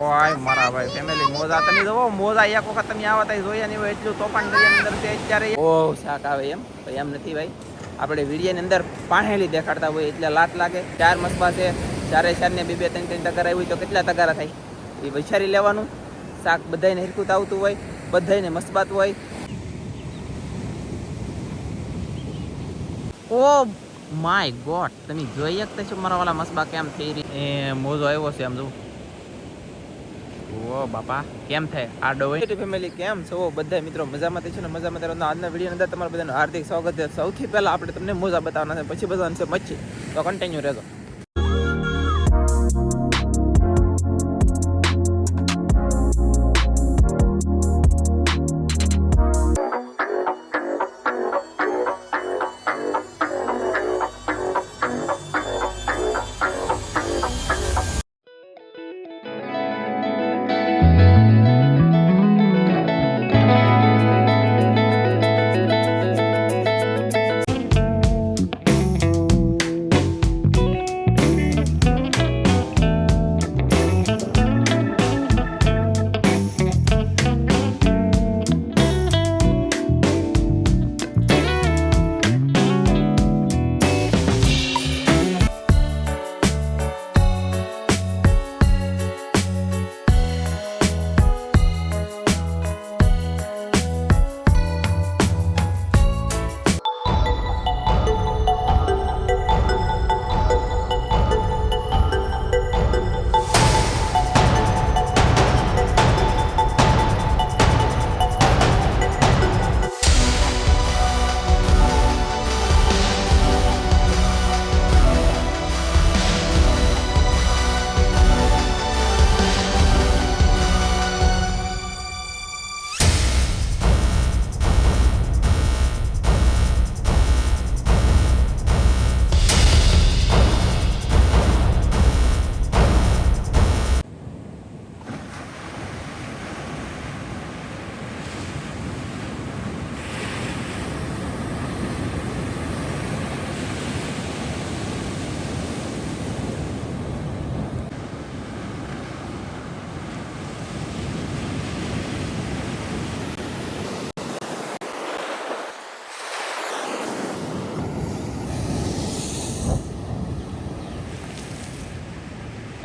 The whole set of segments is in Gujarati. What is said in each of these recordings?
ઓય મારા ભાઈ ફેમિલી મોજા તમે જોવો, મોજા એક વખત તમે આવા ત્યાં જોયા નહીં હોય, એટલું તોફાન દરિયાની અંદર તે અત્યારે. ઓ શાક આવે એમ ભાઈ એમ નથી ભાઈ. આપણે વીડિયાની અંદર પાણેલી દેખાડતા હોય એટલે લાત લાગે. ચાર મસબા છે, ચારે ચાર ને બે બે ત્રણ ત્રણ તગારા હોય તો કેટલા તગારા થાય? એ વિચારી લેવાનું. શાક બધાને હિરકુત આવતું હોય બધાને મસબાત હોય. ઓ માય ગોડ, તમે જોઈ શકતા છો મારા વાલા મસબા કેમ થઈ રહી? એ મોજો આવ્યો છે એમ જો. ઓ, બાપા, કેમ થાય? આ ડોઈ ફેમિલી કેમ? છો? બધા મિત્રો મજામાં છે ને? મજામાં તે આજના વીડિયો અંદર તમારા બધાનું હાર્દિક સ્વાગત છે. સૌથી પહેલા આપણે તમને મોજા બતાવવાના છે. પછી બધાને છે મચ્છી. તો કન્ટિન્યુ રહેજો.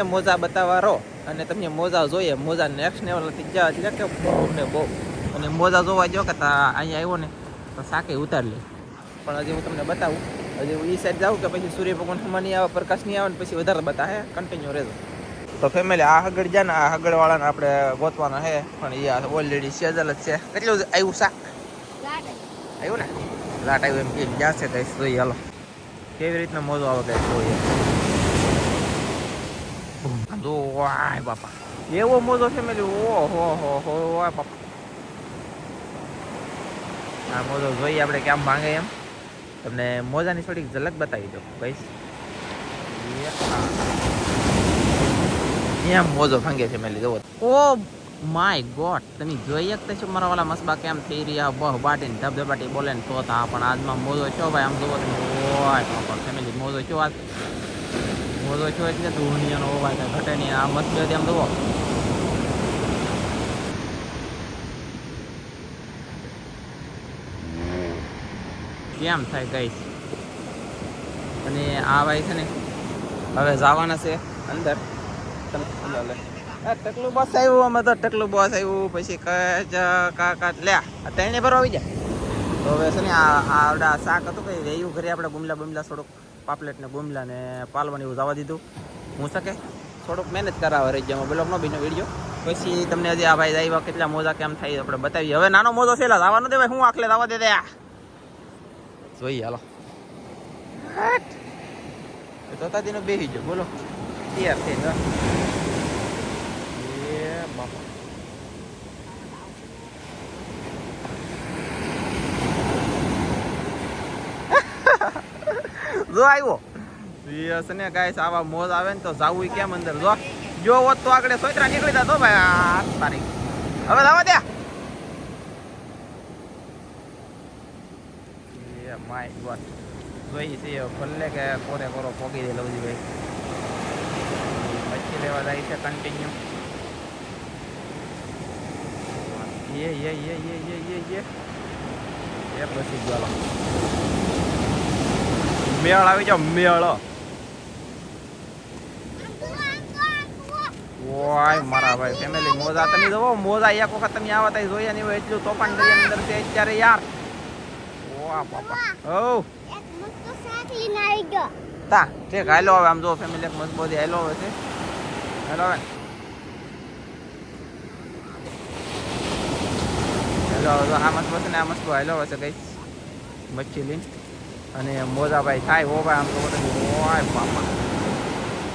મોજા બતાવવા રહો અને તમને મોજા જોઈએ, મોજા નેક્સ્ટ લેવલ જવા એટલે કે બહુ ને બહુ. અને મોજા જોવા જો કે અહીંયા આવ્યો ને, તો સાકે ઉતારી લે. પણ હજી હું તમને બતાવું, હજી એ સાઈડ જાઉં કે પછી સૂર્ય ભગવાન હમણાં નહીં આવે, પ્રકાશ નહીં આવે ને પછી વધારે બતાવે કન્ટિન્યુ રહેજો. તો ફેમિલી આ હગડ જાય ને, આ હગડ વાળાને આપણે ગોતવાના છે પણ એ ઓલરેડી સેજલ જ છે. કેટલું આવ્યું શાક? આવ્યું ને? લાટ આવ્યું એમ કે જ્યાં છે કઈ, જોઈએ, હાલો. કેવી રીતના મોજો આવે કઈ જોઈએ? જો વાય બાપા એવો મોજો ફેમિલી ઓ હો હો હો બાપા આ મોજો જોઈએ આપણે કેમ ભાંગે એમ તમને મોજાની થોડીક ઝલક બતાવી દો કઈશ એમ મોજો ભાંગે છે મેલી જોવો ઓ માય ગોડ તમે જોઈ શકતા છો મારા વાલા મસબા કેમ થઈ રહ્યા બહ બાટીને ધબધબાટી બોલે ને તો તા પણ આજમાં મોજો છો ભાઈ આમ જોવો તમે ઓય ફેમિલી મોજો છો આજ મોજો છો એટલે ધૂળિયાનો અવાજ ઘટે નહીં. આ બે આમ જોવો. કેમ થાય ગઈશ અને આ ભાઈ છે ને, હવે જવાના છે અંદર. તમે ટકલું બસ આવ્યું, અમે તો ટકલું બસ આવ્યું. પછી કાકા લે ત્રણે ભરો આવી જાય તો હવે છે ને આ આવડા શાક હતું કઈ રહ્યું ઘરે આપણે બુમલા બુમલા થોડુંક. પાપલેટ ને ગુમલા ને પાલવાની એવું જવા દીધું. હું શકે? થોડુંક મહેનત કરાવે રહી જાય બ્લોક નો બીનો વીડિયો. પછી તમને હજી આ ભાઈ આવ્યા કેટલા મોજા કેમ થાય આપણે બતાવીએ. હવે નાનો મોજો છે લાવવા ન દેવાય. હું આખલે લાવવા દે દે જોઈએ હાલો. તો તાતીનો બેસી ગયો. બોલો. તૈયાર થઈ ગયો. બાપા. જો આવ્યો યસ ને ગાઈસ, આવા મોજ આવે ને તો જાવું કેમ અંદર? જો જો હોત તો આગળ સોયત્રા નીકળી જતો ભાઈ. આઠ તારીખ હવે લાવો દે માય ગોડ. જોઈ છે ભલે કે કોરે કોરો પોગી દે લવજી ભાઈ. પછી લેવા જાય છે કન્ટિન્યુ યે યે યે યે યે યે યે એ. પછી ગયો. મેળ આવી જાવ મેળ. ઓય, મારા ભાઈ ફેમિલી મોજા તમે જોવો, મોજા એક વખત તમે આવા ત્યાં જોયા નહીં એટલું તોફાન કરી અંદર છે અત્યારે યાર. ઓવા બાપા. ઓ મસ્ત તા, ઠીક, હાલો હવે, આમ જો ફેમિલી એક મજબૂત હાલો હવે છે. હાલો હવે. હેલો આ મસ્ત ને આ મસ્ત હાલો હશે કઈ. મચ્છી લઈને અને મોજા ભાઈ થાય હો ભાઈ, આમ તો ઓય બાપા.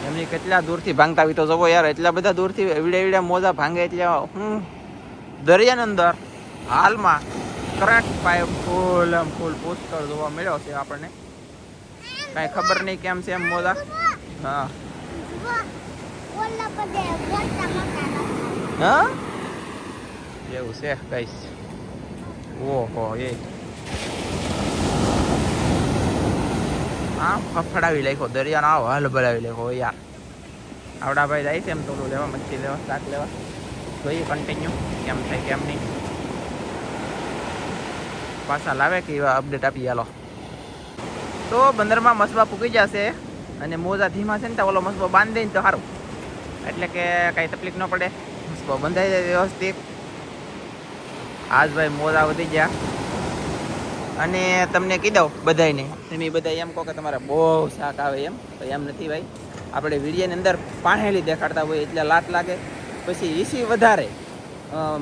એમની કેટલા દૂરથી ભાંગતા હોય તો જવો યાર, એટલા બધા દૂરથી એવડે એવડે મોજા ભાંગે એટલે હું દરિયાની અંદર, હાલમાં કરંટ પાઇપ ફૂલ એમ ફૂલ પુષ્કળ જોવા મળ્યો છે આપણને. કાંઈ ખબર નહીં કેમ છે એમ મોજા? હા. હા? એવું છે, કઈશ. ઓહો, એ. આ ફફડાવી નાખ્યો દરિયાનો આવો હાલ બોલાવી નાખ્યો યાર. આવડા ભાઈ જાય છે એમ થોડું લેવા, મચ્છી લેવા, શાક લેવા. જોઈએ કન્ટિન્યુ કેમ થાય કેમ નહીં? પાછા લાવે કે એવા અપડેટ આપી હાલો તો બંદરમાં મસબા પૂકી જશે અને મોજા ધીમા છે ને તો ઓલો મસબો બાંધી ને તો સારું. એટલે કે કાંઈ તકલીફ ન પડે. મસબો બંધાઈ જાય વ્યવસ્થિત. આજ ભાઈ મોજા વધી ગયા. અને તમને કહી દઉં બધાને તમે બધા એમ કહો કે તમારે બહુ શાક આવે એમ. તો એમ નથી ભાઈ. આપણે વીડિયાની અંદર પાણેલી દેખાડતા હોય એટલે લાટ લાગે. પછી ઈસી વધારે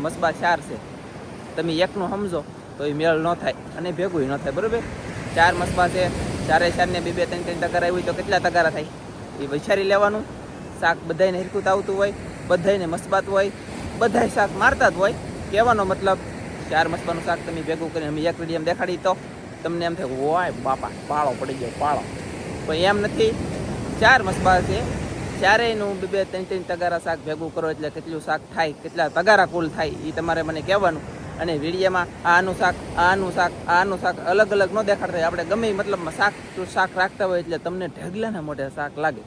મસબા ચાર છે. તમે એકનું સમજો, તો એ મેળ ન થાય અને ભેગું ન થાય, બરાબર? ચાર મસબા છે, ચારે ચારને બે બે ત્રણ ત્રણ ટકારા હોય તો કેટલા ટકારા થાય? એ વિચારી લેવાનું. શાક બધાને હિરકુત આવતું હોય બધાને મસબાત હોય, બધાય શાક મારતા જ હોય. કહેવાનો મતલબ ચાર મસબાનું શાક તમે ભેગું કરીને અમે એક વીડિયો દેખાડી તો તમને એમ થાય ઓય બાપા, પાળો પડી ગયો, પાળો. પણ એમ નથી. ચાર મસબા છે. ચારેયનું બે બે, ત્રણ ત્રણ તગારા શાક ભેગું કરો એટલે કેટલું શાક થાય, કેટલા તગારા કુલ થાય એ તમારે મને કહેવાનું. અને વીડિયામાં આનું શાક આનું શાક આનું શાક અલગ અલગ ન દેખાડતા. આપણે ગમે મતલબમાં શાક શાક રાખતા હોય એટલે તમને ઢગલાના મોઢે શાક લાગે.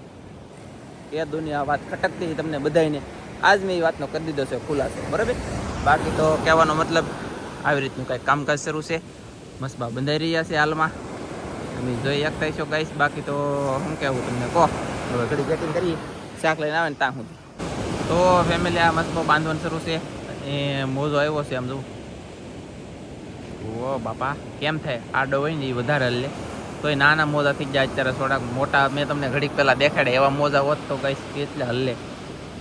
એ દુનિયા વાત ખટકતી તમને બધાને આજ મેં એ વાતનો કરી દીધો છે ખુલાસો. બરાબર? બાકી તો કહેવાનો મતલબ આવી રીતનું કાંઈક કામકાજ શરૂ છે. મસબા બંધાઈ રહ્યા છે હાલમાં. તમે જોઈ શકતા છો ગાઈશ બાકી તો શું કહેવું તમને કહો? હવે ઘડી ચેકિંગ કરી શાક લઈને આવે ને ત્યાં સુધી. તો ફેમિલી આ મસ્બો બાંધવાનું શરૂ છે. એ મોજો આવ્યો છે આમ જોઉં ઓ બાપા, કેમ થાય? આડો હોય ને એ વધારે હલે તોય નાના મોજા થઈ જાય અત્યારે થોડાક મોટા. મેં તમને ઘડીક પહેલાં દેખાડ્યા એવા મોજા હોત તો કઈ એટલે હલ્લે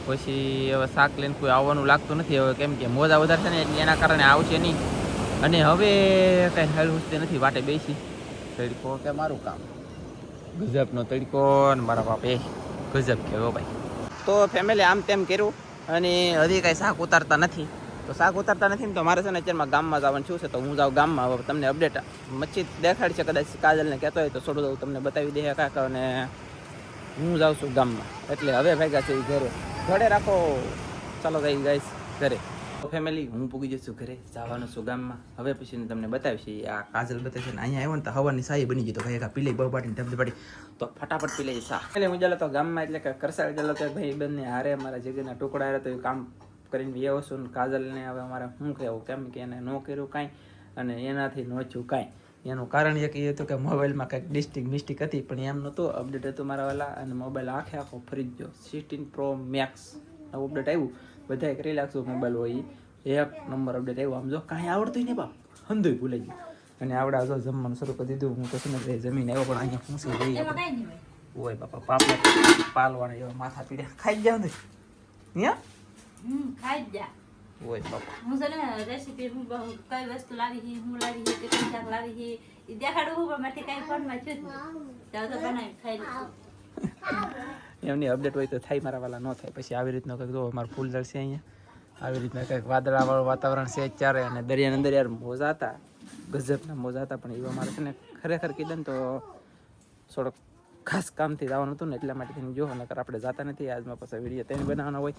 પછી હવે શાક લઈને કોઈ આવવાનું લાગતું નથી. હવે કેમ કે મોજા વધારે છે ને એના કારણે આવશે નહીં. અને હવે કઈ હેલ હુસતી નથી, વાટે બેસી. તડકો કે મારું કામ? ગજબનો તડકો ને મારા બાપ. ગજબ કહેવો ભાઈ. તો ફેમિલી આમ તેમ કર્યું અને હજી કાંઈ શાક ઉતારતા નથી. તો શાક ઉતારતા નથી ને તો મારે છે ને અત્યારમાં ગામમાં જવાનું છું છે તો હું જાઉં ગામમાં. હવે તમને અપડેટ મચ્છી દેખાડ છે કદાચ કાજલને કહેતો હોય તો થોડું દઉં તમને બતાવી દે કાંક અને હું જાઉં છું ગામમાં. એટલે હવે ભેગા છે એ ઘરે. ઘરે રાખો. ચાલો ગઈ ગાઈસ ઘરે. ફેમિલી હું પૂગી જશું ઘરે. જવાનું છું ગામમાં. હવે પછી ને તમને બતાવીશ આ કાજલ બતાવશે ને અહીંયા આવ્યો ને તો હવાની સાહી બની ગઈ તો ભાઈ પી લઈ બહુ ધબ પાટી. તો ફટાફટ પી લઈ સા. એટલે હું ચાલો તો ગામમાં એટલે કે કરસાળ ચાલો તો ભાઈ બંને હારે મારા જગ્યાના ટુકડા હારે તો એ કામ કરીને વ્યવ છું ને કાજલને હવે અમારે શું કહેવું? કેમ કે એને ન કર્યું કાંઈ અને એનાથી નોચ્યું કાંઈ. એનું કારણ એક એ હતું કે મોબાઈલમાં કંઈક ડિસ્ટિક મિસ્ટિક હતી, પણ એમ નહોતું. અપડેટ હતું મારા વાલા અને મોબાઈલ આખે આખો ફરી ગયો. Sixteen pro max. નવું અપડેટ આવ્યું. બધાએ કરી લાગશું મોબાઈલ હોય. એક નંબર અપડેટ આવ્યો. આમ જો કાંઈ આવડતું નહીં બાપ. હંધુય ભૂલાઈ ગયું. અને આવડા જો જમવાનું શરૂ કરી દીધું. હું તો છે ને જમીન આવ્યો પણ અહીંયા શું છે જઈએ ઓય બાપા પાપડા પાલવાના એવા માથા પીડ્યા. ખાઈ ગયા ને. ન્યા? હમ ખાઈ ગયા ઓય બાપા. હું છે ને રેસીપી હું કઈ વસ્તુ લાવી હી હું લાવી હી શાક લાવી હી ઈ દેખાડું હું પણ કઈ ફોનમાં થયું જ નહીં. ત્યારે તો બનાવી ખાઈ લીધું એમની અપડેટ હોય તો થાય મારા વાલા, ન થાય. પછી આવી રીતનો કંઈક જો મારું ફૂલ છે અહીંયા. આવી રીતના કંઈક વાદળાવાળું વાતાવરણ છે ચારે અને દરિયાની અંદર યાર મોજા હતા. ગજબના મોજા હતા, પણ એવા મારે છે ને ખરેખર કીધું ને તો થોડોક ખાસ કામથી જવાનું હતું ને એટલા માટે થઈને જો, નકર આપણે જતા નથી આજમાં પાછા વીડિયો તેને બનાવવાનો હોય.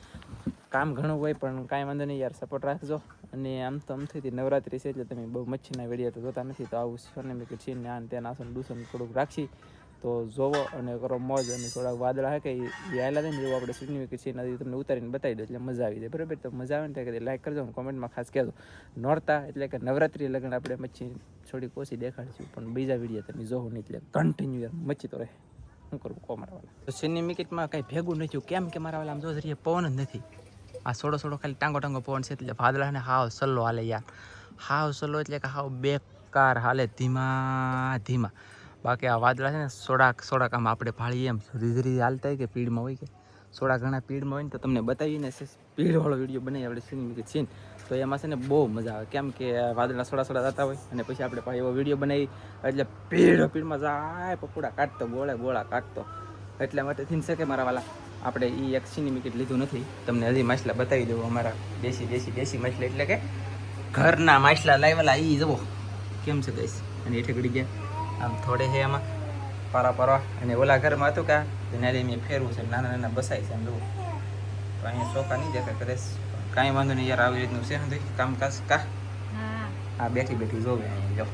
કામ ઘણું હોય, પણ કાંઈ વાંધો નહીં યાર સપોર્ટ રાખજો. અને આમ તો આમથી નવરાત્રી છે એટલે તમે બહુ મચ્છીના વીડિયો તો જોતા નથી, તો આવું સોને મેં કે છીને તેના ત્યાં નાસો ડૂસો થોડુંક રાખશી તો જોવો અને કરો મોજ અને થોડાક વાદળા હે કે એ આવેલા થાય ને એવું આપણે સિગ્નિફિક છે નદી તમને ઉતારીને બતાવી દો એટલે મજા આવી જાય. બરાબર? તો મજા આવે ને ત્યાં લાઈક કરજો કોમેન્ટમાં ખાસ કહેજો. નોરતા એટલે કે નવરાત્રિ લગ્ન આપણે મચ્છી થોડીક ઓછી દેખાડશું, પણ બીજા વીડિયો તમે જોવો નહીં એટલે કન્ટિન્યુ મચ્છી તો રહે. શું કરવું કો મારા વાલા? તો સિની મિકેટમાં કાંઈ ભેગું નથી કેમ કે મારા આમ જો જરીએ પવન જ નથી. આ સોડો સોડો ખાલી ટાંગો ટાંગો પવન છે એટલે વાદળાને હાવ સલ્લો હાલે યાર. હાવ સલ્લો એટલે કે હાવ બેકાર હાલે ધીમા ધીમા. બાકી આ વાદળા છે ને, સોડાક સોડાક આમ આપણે ભાળીએ એમ. ધીરે ધીરે હાલતા હોય કે પીડમાં હોય કે. સોડા ઘણા પીડમાં હોય ને તો તમને બતાવીને સ્પીડવાળો વીડિયો બનાવી આપણે સિનેમિક સીન તો એમાં છે ને બહુ મજા આવે. કેમ કે વાદળા સોડા સોડા જતા હોય અને પછી આપણે એવો વીડિયો બનાવી, એટલે પીડ પીડમાં જાય, પકોડા કાઢતો, ગોળે ગોળા કાઢતો. એટલા માટે થઈને શકે મારા વાલા, આપણે એ એક સિનેમિકેટ લીધું નથી. તમને હજી માછલા બતાવી દઉં અમારા દેશી દેશી દેશી માછલા એટલે કે ઘરના માછલા લાવેલા એ જવો કેમ છે ગઈશ અને એઠે ગળી ગયા. આમ થોડે છે એમાં પારા પારા. અને ઓલા ઘરમાં હતું કા એના મેં ફેરવું છે નાના નાના બસાય છે જુઓ તો અહીંયા ચોખા નહીં દેખાય કરે કાંઈ વાંધો નહીં યાર આવી રીતનું છે નથી કામકાજ. કા? હા. બેઠી બેઠી જોવે અહીંયા જો.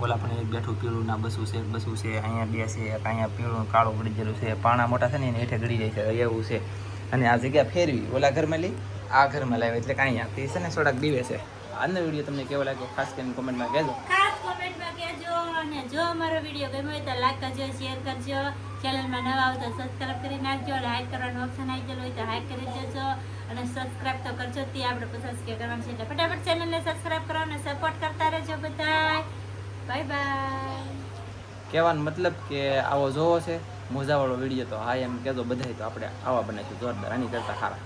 ઓલા પણ એક બેઠું પીળું ના બસું છે બસું છે અહીંયા બે છે અહીંયા પીળું કાળું પડી ગયેલું છે. પાણા મોટા છે ને એને હેઠે ગળી જાય છે એવું છે. અને આ જગ્યા ફેરવી. ઓલા ઘરમાં લઈ આ ઘરમાં લાવે એટલે કાંઈ અહીંયા છે ને થોડાક દીવે છે. આજનો વીડિયો તમને કેવો લાગ્યો? ખાસ કરીને કોમેન્ટમાં કહેજો. અને જો અમારો વીડિયો ગમ્યો હોય તો લાઈક કરજો શેર કરજો. ચેનલમાં નવા આવો તો સબસ્ક્રાઇબ કરી નાખજો હાઈક કરવાનું ઓપ્શન આવી ગયેલું હોય તો હાઈક કરી દેજો. અને સબસ્ક્રાઈબ તો કરજો તે આપણે પચાસ કે કરવાનું છે. એટલે ફટાફટ ચેનલને સબસ્ક્રાઇબ કરો અને સપોર્ટ કરતા રહેજો બધાય. બાય બાય કહેવાનો મતલબ કે આવો જોવો છે. મોજાવાળો વીડિયો તો હા એમ કહેજો બધાય તો આપણે આવા બનાવીશું. જોરદાર, આની કરતાં સારા.